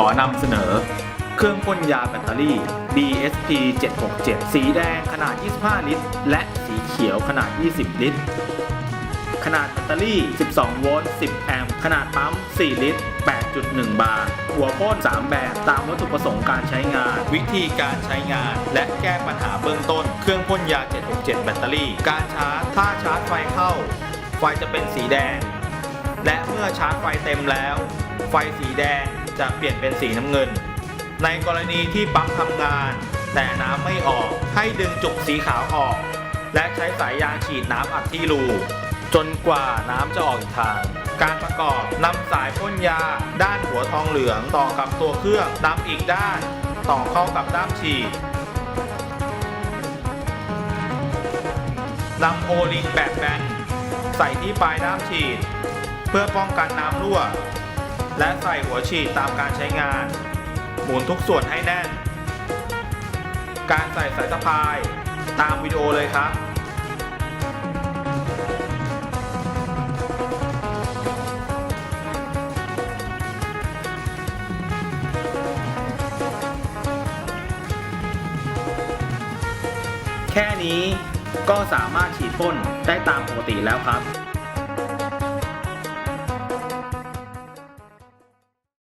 ขอนำเสนอ เครื่องพ่นยาแบตเตอรี่ BSP 767 สีแดงขนาด 25 ลิตร และสีเขียวขนาด 20 ลิตร ขนาดแบตเตอรี่ 12 โวลต์ 10 แอมป์ ขนาดปั๊ม 4 ลิตร 8.1 บาร์หัวพ่น 3 แบบ ตามวัตถุประสงค์การใช้งาน วิธีการใช้งาน และแก้ปัญหาเบื้องต้น เครื่องพ่นยา 767 แบตเตอรี่ การชาร์จ ถ้าชาร์จไฟเข้า ไฟจะเป็นสีแดง และเมื่อชาร์จไฟเต็มแล้ว ไฟสีแดง จะเปลี่ยนเป็นสีน้ำเงิน ในกรณีที่ปั๊มทำงาน แต่น้ำไม่ออกให้ดึงจุกสีขาวออก และใช้สายยางฉีดน้ำอัดที่รู จนกว่าน้ำจะออกอีกทาง การประกอบนำสายพ่นยา ด้านหัวทองเหลืองต่อกับตัวเครื่องนำอีกด้านต่อเข้ากับด้ามฉีดนำโอลิงแบบแบนใส่ที่ปลายด้ามฉีด เพื่อป้องกันน้ำรั่ว และใส่หัวฉีดตามการใช้งาน หมุนทุกส่วนให้แน่น การใส่สายสะพายตามวิดีโอเลยครับแค่นี้ก็สามารถฉีดพ่นได้ตามปกติแล้วครับ